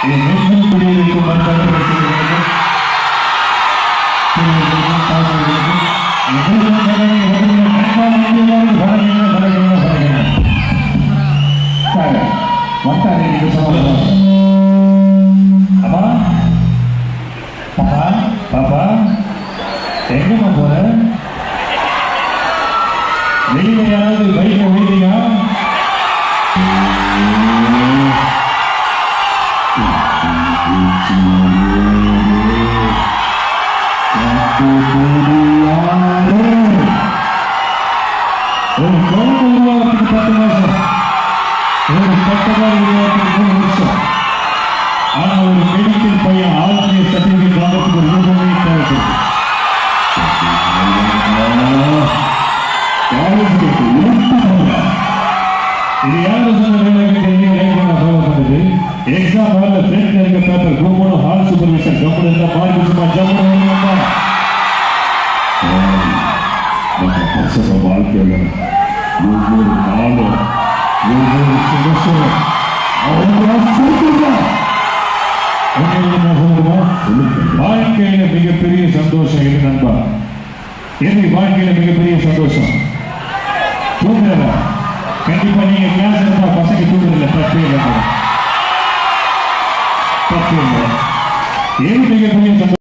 மீண்டும் குடியிருக்கும் அப்பா பாப்பா பாப்பா எங்கம்மா போற வெளியில யாராவது பைக்கை விடுறீங்க ஒரு குழந்தை உருவாகிறதுக்கு பத்து மாசம் ஒரு பட்டதாரி உருவாகிறதுக்கு மூணு வருஷம் ஆனா ஒரு மெடிக்கல் பையன் ஆசிரியர் சர்டிபிகேட் வாங்குறதுக்கு ஒரு ரூபாய் தேவைப்படுது இது யாரு சொன்ன வேலைக்கு எக்ஸாம் ஹால்ல ஃப்ரெண்ட்ல இருக்க paper group hall supervision company இருந்தா நம்ம வாழ்க்கையில் ஒவ்வொரு நாளும் ஒவ்வொரு நிமிஷம் வாழ்க்கையில மிகப்பெரிய சந்தோஷம் எது நண்பா எது வாழ்க்கையில மிகப்பெரிய சந்தோஷம் தூங்குறதா கண்டிப்பா நீங்க கிளாஸ் இருந்தா பசங்க தூங்குறதுல தப்பு இல்லை தப்பு இல்லை எது மிகப்பெரிய சந்தோஷம்